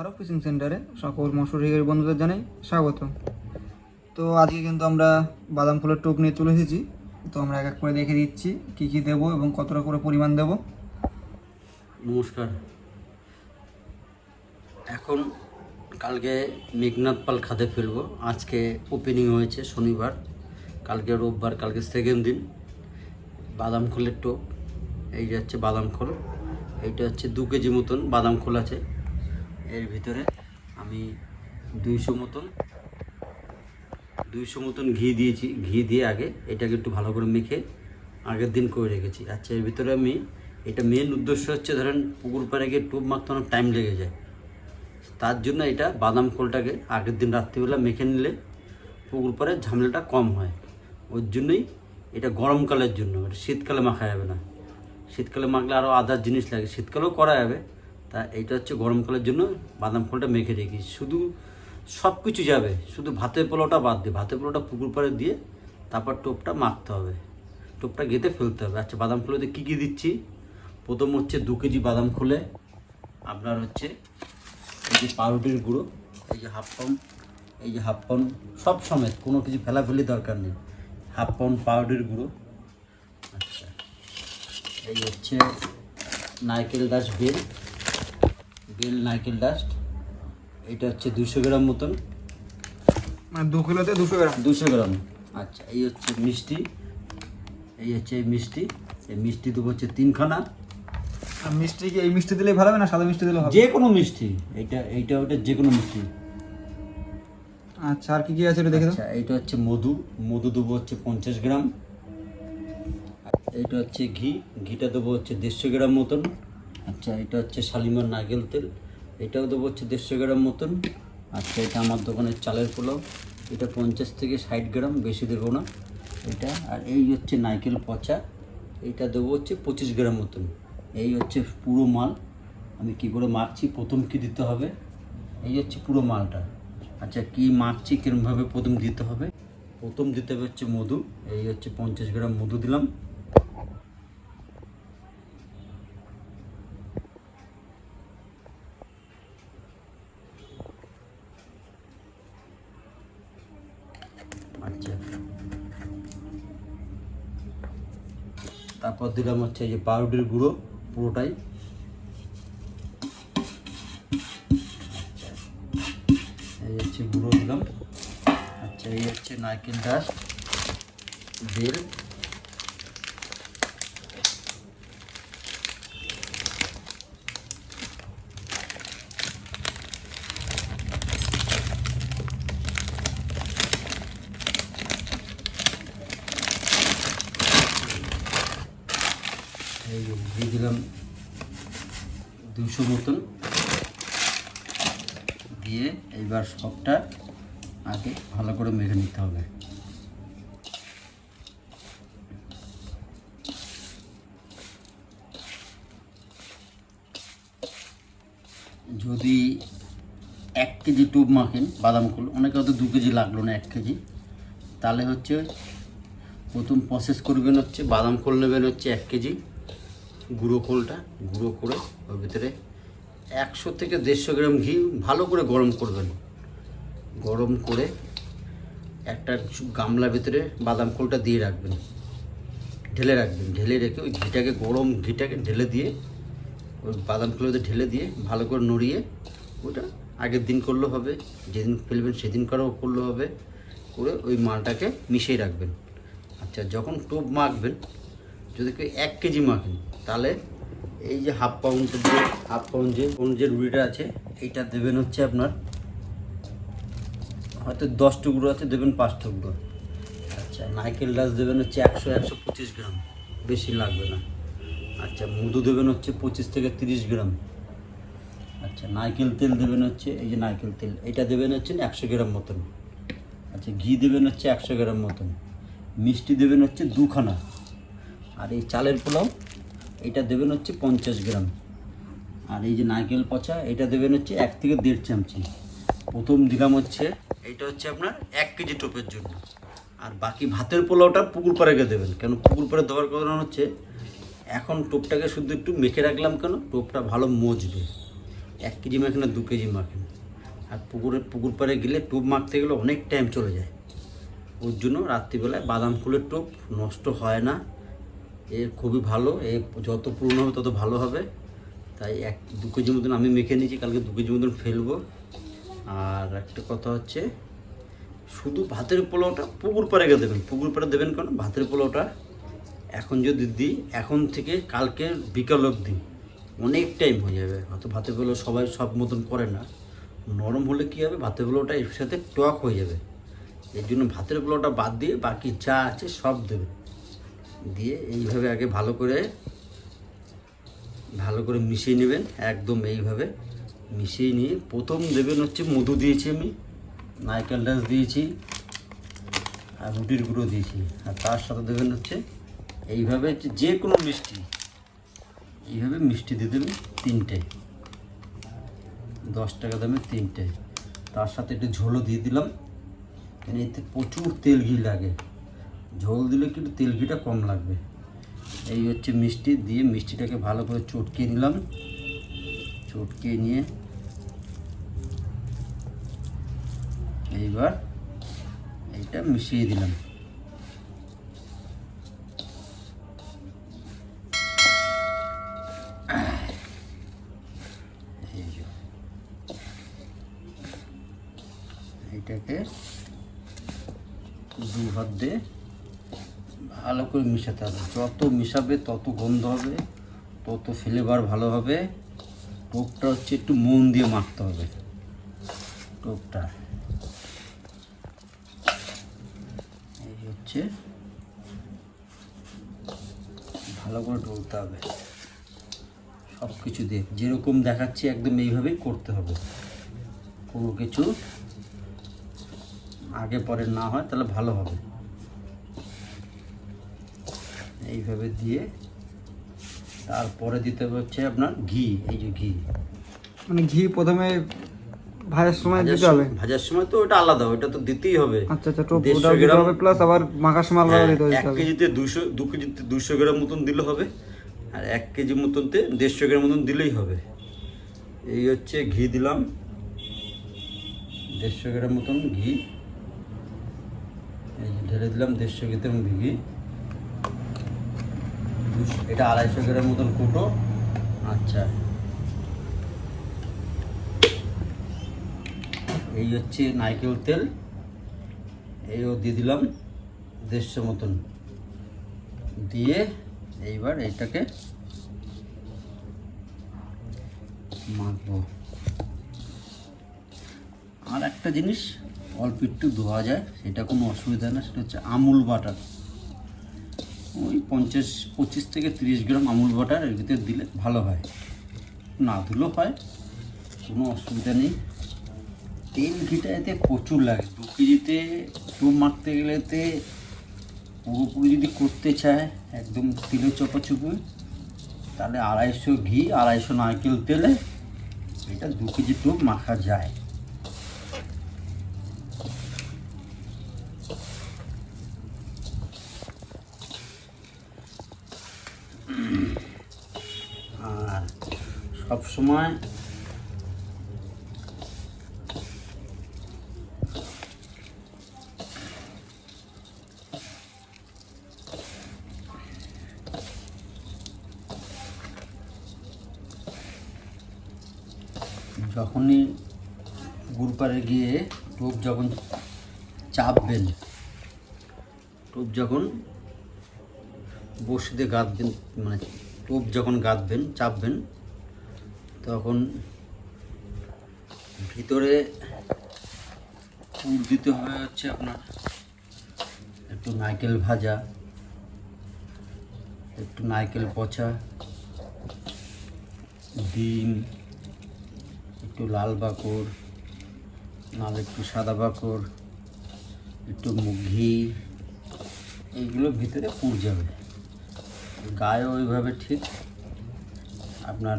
Tarak fishing সেন্টারে সকল মৎস্যশিকারী বন্ধুদের জানাই স্বাগত। তো আজকে কিন্তু আমরা বাদাম ফুলের টোপ নিয়ে চলে এসেছি। তো আমরা এক এক করে দেখে দিচ্ছি কী কী দেবো এবং কতটা করে পরিমাণ দেবো। নমস্কার। এখন কালকে মেঘনাথ পাল খাদে ফেলব আজকে ওপেনিং হয়েছে শনিবার। কালকে রোববার, কালকে সেকেন্ড দিন। বাদাম খোলের টোপ, এই যে হচ্ছে বাদাম খোল এইটা হচ্ছে দু কেজি মতন বাদাম খোল আছে। এর ভিতরে আমি দুইশো মতন দুইশো মতন ঘি দিয়েছি, ঘি দিয়ে আগে এটাকে একটু ভালো করে মেখে আগের দিন করে রেখেছি। আচ্ছা এর ভিতরে আমি, এটা মেন উদ্দেশ্য হচ্ছে ধরেন পুকুর পাড়ে গিয়ে টোপ মাখতে অনেক টাইম লেগে যায়। তার জন্য এটা বাদাম খোলটাকে আগের দিন রাত্রিবেলা মেখে নিলে পুকুর পাড়ে ঝামেলাটা কম হয়। ওর জন্যই এটা গরমকালের জন্য এটা শীতকালে মাখা যাবে না। শীতকালে মাখলে আরও আদার জিনিস লাগে, শীতকালেও করা যাবে। তা এইটা হচ্ছে গরমকালের জন্য বাদাম ফলটা মেখে রেখি শুধু সব কিছু যাবে, শুধু ভাতের পোলাওটা বাদ দিয়ে, ভাতের পোলাওটা পুকুর পাড়ে দিয়ে তারপর টোপটা মাখতে হবে। টোপটা গেঁথে ফেলতে হবে। আচ্ছা বাদাম খোলাতে কী কী দিচ্ছি? প্রথম হচ্ছে দু কেজি বাদাম খোলে আপনার হচ্ছে এই যে পাউরুটির গুঁড়ো, এই যে হাফ পাউন্ড, এই যে হাফ পাউন্ড, সব সমেত, কোনো কিছু ফেলাফেলি দরকার নেই। হাফ পাউন্ড পাউরুটির গুঁড়ো আচ্ছা। এই হচ্ছে নারকেল দাস বেল বেল নারকেল ডাস্ট এটা হচ্ছে দুশো গ্রাম মতন। মানে দু কিলোতে দুশো গ্রাম। দুশো গ্রাম। আচ্ছা এই হচ্ছে মিষ্টি। এই হচ্ছে এই মিষ্টি। এই মিষ্টি দেবো হচ্ছে তিনখানা। আর মিষ্টি কি এই মিষ্টি দিলেই ভালো হবে না সাদা মিষ্টি দিলে হবে? যে কোনো মিষ্টি। এইটা এইটা ওটা যে কোনো মিষ্টি। আচ্ছা আর কি কি আছে একটু দেখে দাও। আচ্ছা এইটা হচ্ছে মধু। মধু দেবো হচ্ছে পঞ্চাশ গ্রাম। এইটা হচ্ছে ঘি। ঘিটা দেবো হচ্ছে দেড়শো গ্রাম মতন। আচ্ছা এটা হচ্ছে শালিমার নারকেল তেল। এটাও দেবো হচ্ছে দেড়শো গ্রাম মতন। আচ্ছা এটা আমার দোকানের চালের পোলাও। এটা পঞ্চাশ থেকে ষাট গ্রাম, বেশি দেবো না। এটা, আর এই হচ্ছে নারকেল পচা। এটা দেবো হচ্ছে পঁচিশ গ্রাম মতন। এই হচ্ছে পুরো মাল। আমি কি করে মাখছি? প্রথম কি দিতে হবে? এই হচ্ছে পুরো মালটা। আচ্ছা কি মাখছি? কীরমভাবে প্রথম দিতে হবে? প্রথম দিতে হবে হচ্ছে মধু। এই হচ্ছে পঞ্চাশ গ্রাম মধু দিলাম। দিলাম হচ্ছে যে পাউডার গুঁড়ো, পুরোটাই। এই হচ্ছে গুঁড়ো দিলাম। আচ্ছা এই হচ্ছে নারকেল ডাস্ট, বেল। এই দিয়ে দিলাম দুশো মতন। দিয়ে এইবার সবটা আগে ভালো করে মেখে নিতে হবে। যদি এক কেজি টোপ মাখেন বাদাম খোল অনেকে হয়তো দু কেজি লাগল না এক কেজি। তাহলে হচ্ছে প্রথম প্রসেস করবেন হচ্ছে বাদাম খোল নেবেন হচ্ছে এক কেজি। গুঁড়ো খোলটা, গুঁড়ো করে ওর ভিতরে একশো থেকে দেড়শো গ্রাম ঘি ভালো করে গরম করবেন গরম করে একটা গামলার ভিতরে বাদাম খোলটা দিয়ে রাখবেন। ঢেলে রাখবেন। ঢেলে রেখে ওই ঘিটাকে গরম ঘিটাকে ঢেলে দিয়ে, ওই বাদাম খোলাতে ঢেলে দিয়ে ভালো করে নড়িয়ে ওটা আগের দিন করলেও হবে, যেদিন ফেলবেন সেদিন করেও করলেও হবে, করে ওই মালটাকে মিশিয়ে রাখবেন। আচ্ছা যখন টোপ মাখবেন, যদি কেউ এক কেজি মাখেন তাহলে এই যে হাফ পাউন্ড যে হাফ পাউন্ড যে কোন যে রুটিটা আছে, এইটা দেবেন হচ্ছে আপনার, হয়তো দশ টুকরো আছে, দেবেন পাঁচ টুকরো। আচ্ছা নারকেল ডাস দেবেন হচ্ছে একশো একশো পঁচিশ গ্রাম, বেশি লাগবে না। আচ্ছা মধু দেবেন হচ্ছে পঁচিশ থেকে তিরিশ গ্রাম। আচ্ছা নারকেল তেল দেবেন হচ্ছে, এই যে নারকেল তেল, এটা দেবেন হচ্ছে একশো গ্রাম মতন। আচ্ছা ঘি দেবেন হচ্ছে একশো গ্রাম মতন। মিষ্টি দেবেন হচ্ছে দুখানা। আর এই চালের পোলাও এটা দেবেন হচ্ছে পঞ্চাশ গ্রাম। আর এই যে নারকেল পচা, এটা দেবেন হচ্ছে এক থেকে দেড় চামচি। প্রথম দিলাম হচ্ছে, এটা হচ্ছে আপনার এক কেজি টোপের জন্য। আর বাকি ভাতের পোলাওটা পুকুর পাড়ে গিয়ে দেবেন। কেন পুকুর পাড়ে দেওয়ার কারণ হচ্ছে, এখন টোপটাকে শুধু একটু মেখে রাখলাম কেন, টোপটা ভালো মজবে। এক কেজি মাখেন না দু কেজি মাখেন। আর পুকুরে পুকুর পাড়ে গেলে টোপ মাখতে গেলে অনেক টাইম চলে যায়। ওর জন্য রাত্রিবেলায় বাদাম ফুলের টোপ নষ্ট হয় না। এ খুবই ভালো, এ যত পুরনো হবে তত ভালো হবে। তাই এক, দু কেজি মতন আমি মেখে নিয়েছি, কালকে দু কেজি মতন ফেলব। আর একটা কথা হচ্ছে, শুধু ভাতের পোলাওটা পুকুর পাড়ে গিয়ে দেবেন, পুকুর পাড়ে দেবেন কেন? ভাতের পোলাওটা এখন যদি দিই, এখন থেকে কালকে বিকাল অবধি অনেক টাইম হয়ে যাবে। হয়তো ভাতের পোলাও সবাই সব মতন করে না। নরম হলে কী হবে? ভাতের পোলাওটা এর সাথে টক হয়ে যাবে। এর জন্য ভাতের পোলাওটা বাদ দিয়ে বাকি যা আছে সব দেবে। দিয়ে এইভাবে আগে ভালো করে ভালো করে মিশিয়ে নেবেন, একদম এইভাবে মিশিয়ে নিয়ে প্রথম দেবেন হচ্ছে মধু দিয়েছি আমি, নারকেল ডাস দিয়েছি আর রুটির গুঁড়ো দিয়েছি। আর তার সাথে দেবেন হচ্ছে এইভাবে হচ্ছে যে কোনো মিষ্টি, এইভাবে মিষ্টি দিয়ে দেবেন তিনটে, দশ টাকা দামে তিনটে। তার সাথে একটু ঝোলও দিয়ে দিলাম এতে প্রচুর তেল ঘি লাগে। ঝোল দিলে কিন্তু তেল ঘিটা কম লাগবে। এই হচ্ছে মিষ্টি, দিয়ে মিষ্টিটাকে ভালো করে চটকিয়ে নিলাম। চটকিয়ে নিয়ে এইবার এইটা মিশিয়ে দিলাম। এইটাকে দু হাত দিয়ে ভালো করে মিশাতে হবে। যত মিশাবে তত গন্ধ হবে, তত ফ্লেভার ভালো হবে। টোপটা হচ্ছে একটু মন দিয়ে মাখতে হবে। টোপটা। এই হচ্ছে। ভালো করে ডলতে হবে। সব কিছু দিয়ে। যেরকম দেখাচ্ছি একদম এইভাবেই করতে হবে। কোনো কিছু আগে পরে না হয়, তাহলে ভালো হবে। এইভাবে দিয়ে তারপরে দিতে হবে হচ্ছে আপনার ঘি এই যে ঘি। মানে ঘি প্রথমে ভাজার সময় ভাজার দিতে হবে? সময়- ভাজার সময় তো ওটা আলাদা ওটা তো দিতেই হবে। আচ্ছা আচ্ছা টোপ দেড়শো দিতে গ্রাম- হবে প্লাস আবার মাখার সময় আলাদা হ্যাঁ, দিতে কেজিতে কেজিতে গ্রাম মতন দিলে হবে আর এক কেজি মতনতে দেড়শো গ্রাম মতন দিলেই হবে। এই হচ্ছে ঘি দিলাম। দেড়শো গ্রাম মতন ঘি। এই ঢেলে দিলাম দেড়শো গ্রাম ঘি। এটা আড়াইশো গ্রাম মতন কুটো। আচ্ছা। এই হচ্ছে নারকেল তেল। এইও দিয়ে দিলাম দেড়শো মতন। দিয়ে এইবার এইটাকে মাখবো। আর একটা জিনিস অল্প একটু ধোয়া যায় সেটা কোনো অসুবিধা না সেটা হচ্ছে আমুল বাটার। ওই পঞ্চাশ, পঁচিশ থেকে তিরিশ গ্রাম আমুল বাটার এর ভিতরে দিলে ভালো হয়। না দিলেও হয়, কোনো অসুবিধা নেই। তেল ঘিটা এতে প্রচুর লাগে। দু কেজিতে টোপ মারতে গেলেতে পুরোপুরি যদি করতে চায়, একদম তেলে চপাচুপি, তাহলে আড়াইশো ঘি, আড়াইশো নারকেল তেলে এটা দু কেজি টোপ মাখা যায় আর সব সময় যখনই গুড়পাড়ে গিয়ে টোপ যখন চাপবেন, টোপ যখন বসিতে গাঁথবেন মানে টোপ যখন গাঁথবেন, চাপবেন তখন ভিতরে পুর দিতে হবে হচ্ছে আপনার একটু নারকেল ভাজা, একটু নারকেল পচা, ডিম, একটু লাল বাকর নাহলে একটু সাদা বাকর একটু মু- ঘি, এইগুলো ভিতরে পুর যাবে। গায়ে ওইভাবে ঠিক আপনার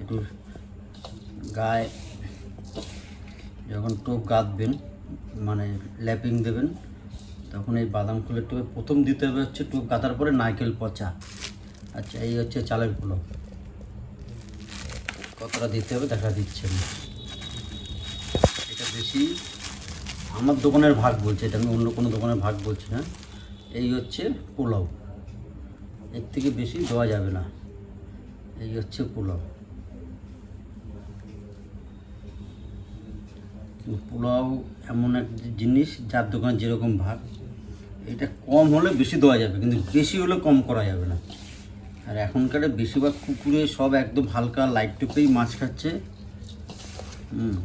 একটু গায়ে যখন টোপ গাঁথবেন মানে ল্যাপিং দেবেন, তখন এই বাদাম ফুলের টোপে প্রথম দিতে হবে হচ্ছে টোপ গাঁথার পরে নারকেল পচা। আচ্ছা এই হচ্ছে চালের পোলাও কতটা দিতে হবে দেখা দিচ্ছে না এটা বেশি আমার দোকানের ভাগ বলছে, এটা আমি অন্য কোনো দোকানের ভাগ বলছি না। এই হচ্ছে পোলাও। এর থেকে বেশি দেওয়া যাবে না। এই হচ্ছে পোলাও। পোলাও এমন এক জিনিস যার দোকান যেরকম ভাগ এটা কম হলে বেশি দেওয়া যাবে, কিন্তু বেশি হলে কম করা যাবে না। আর এখনকার বেশিরভাগ কুকুরে সব একদম হালকা লাইট টোপেই মাছ খাচ্ছে। হুম।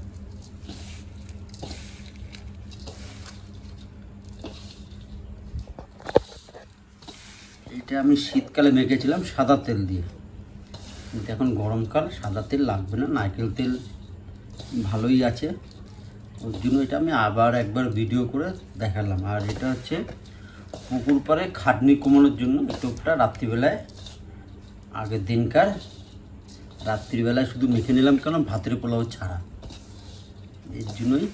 এটা আমি শীতকালে মেখেছিলাম সাদা তেল দিয়ে। কিন্তু এখন গরমকাল, সাদা তেল লাগবে না, নারকেল তেল ভালোই আছে। ওর জন্য এটা আমি আবার একবার ভিডিও করে দেখালাম। আর এটা হচ্ছে পুকুর পাড়ে খাটনি কমানোর জন্য। টোপটা রাত্রিবেলায়, আগের দিনকার রাত্রিবেলায় শুধু মেখে নিলাম কেন ভাতের পোলাও ছাড়া। এর জন্যই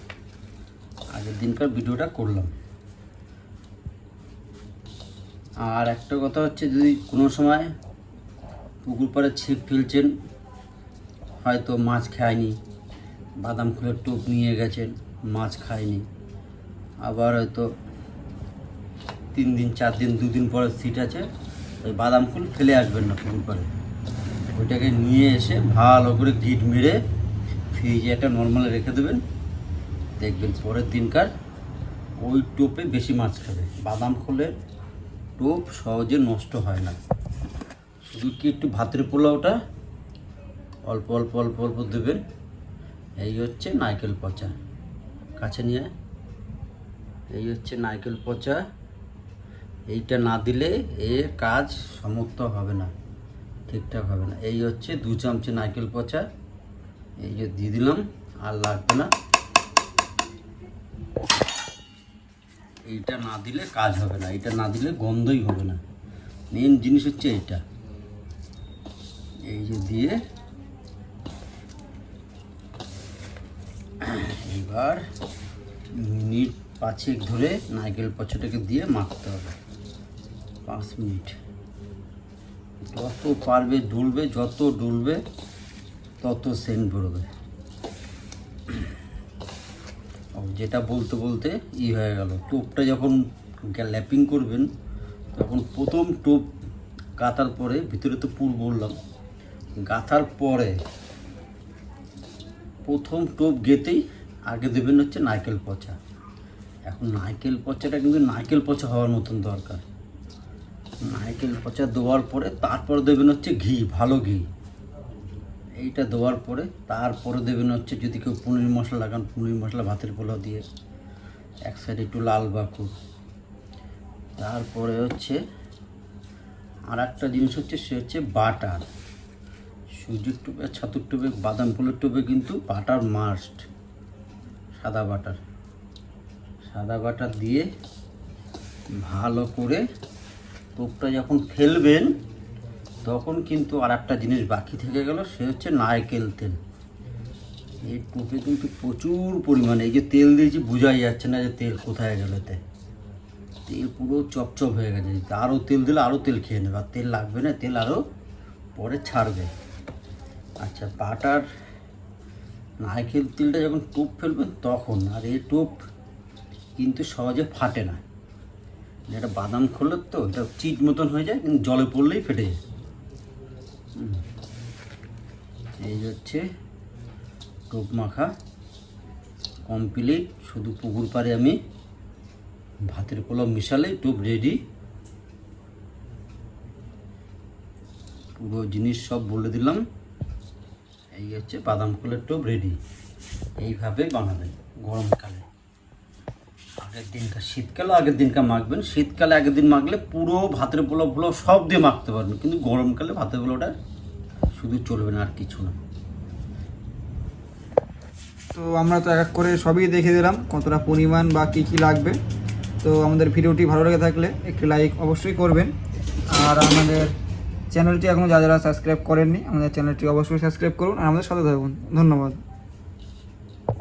আগের দিনকার ভিডিওটা করলাম। আর একটা কথা হচ্ছে, যদি কোনো সময় পুকুর পাড়ে ছিপ ফেলছেন, হয়তো মাছ খায়নি বাদাম ফুলের টোপ নিয়ে গেছেন, মাছ খায়নি। আবার হয়তো তিন দিন, চার দিন দুদিন পরে সিট আছে, ওই বাদাম ফুল ফেলে আসবেন না পুকুর করে ওইটাকে নিয়ে এসে ভালো করে গিট মেরে ফ্রিজে একটা নর্মাল রেখে দেবেন। দেখবেন পরের দিনকার ওই টোপে বেশি মাছ খাবে। বাদাম ফুলের টোপ সহজে নষ্ট হয় না। শুধু কি একটু ভাতের পোলাওটা? অল্প অল্প অল্প অল্প দেবেন। এই হচ্ছে নারকেল পচা। কাছে নিয়ে এই হচ্ছে নারকেল পচা। এইটা না দিলে এর কাজ সমর্থ হবে না, ঠিকঠাক হবে না। এই হচ্ছে দু চামচে নারকেল পচা। এই যে দিয়ে দিলাম, আর লাগবে না। এইটা না দিলে কাজ হবে না। এটা না দিলে গন্ধই হবে না। মেন জিনিস হচ্ছে এইটা। এই যে দিয়ে এবার মিনিট পাঁচেক ধরে নারকেল পচাটাকে দিয়ে মাখতে হবে। পাঁচ মিনিট। যত পারবে ডুলবে, যত ডুলবে, তত সেন্ট বেরোবে যেটা বলতে বলতে ই হয়ে গেল। টোপটা যখন ল্যাপিং করবেন, তখন প্রথম টোপ গাঁথার পরে, ভিতরে তো পুর বললাম, গাঁথার পরে প্রথম টোপ গেতেই আগে দেবেন হচ্ছে নারকেল পচা। এখন নারকেল পচাটা কিন্তু নারকেল পচা হওয়ার মতন দরকার। নারকেল পচা দেওয়ার পরে তারপর দেবেন হচ্ছে ঘি, ভালো ঘি। এইটা দেওয়ার পরে তারপরে দেবেন হচ্ছে যদি কেউ পনির মশলা লাগান, পনির মশলা ভাতের পোলাও দিয়ে। এক সাইডে একটু লাল বাকু। তারপরে হচ্ছে আর একটা জিনিস হচ্ছে, সে হচ্ছে বাটার। সুজির টোপে, ছাতুর টোপে, বাদাম ফুলের টোপে কিন্তু বাটার মাস্ট। সাদা বাটার। সাদা বাটার দিয়ে ভালো করে টোপটা যখন ফেলবেন, তখন কিন্তু আর একটা জিনিস বাকি থেকে গেল, সে হচ্ছে নারকেল তেল। এই টোপে কিন্তু প্রচুর পরিমাণে, এই যে তেল দিয়েছি বোঝাই যাচ্ছে না যে তেল কোথায় গেল এতে। তেল পুরো চপচপ হয়ে গেছে। আরও তেল দিলে আরও তেল খেয়ে নেবে। আর তেল লাগবে না, তেল আরও পরে ছাড়বে। আচ্ছা বাটার নারকেল তেলটা যখন টোপ ফেলবেন তখন, আর এই টোপ কিন্তু সহজে ফাটে না। এটা বাদাম খোলের তো, এটা চিট মতন হয়ে যায়, কিন্তু জলে পড়লেই ফেটে যায়। এই হচ্ছে টোপ মাখা কমপ্লিট। শুধু পুকুর পাড়ে আমি ভাতের পোলাও মিশালেই টোপ রেডি। পুরো জিনিস সব বলে দিলাম। এই হচ্ছে বাদাম ফুলের টোপ রেডি এইভাবে বানাবেন গরমকালে আগের দিনকার শীতকালে আগের দিনকার মাখবেন। শীতকালে আগের দিন মাখলে পুরো ভাতের পোলাও পোলাও সব দিয়ে মাখতে পারবেন। কিন্তু গরমকালে ভাতের পোলাওটা শুধু চলবে না, আর কিছু না। তো আমরা তো এক এক করে সবই দেখে দিলাম, কতটা পরিমাণ বা কী কী লাগবে। তো আমাদের ভিডিওটি ভালো লেগে থাকলে একটি লাইক অবশ্যই করবেন। আর আমাদের চ্যানেলটি এখনও যারা যারা সাবস্ক্রাইব করেননি, আমাদের চ্যানেলটি অবশ্যই সাবস্ক্রাইব করুন, আর আমাদের সাথে থাকুন। ধন্যবাদ।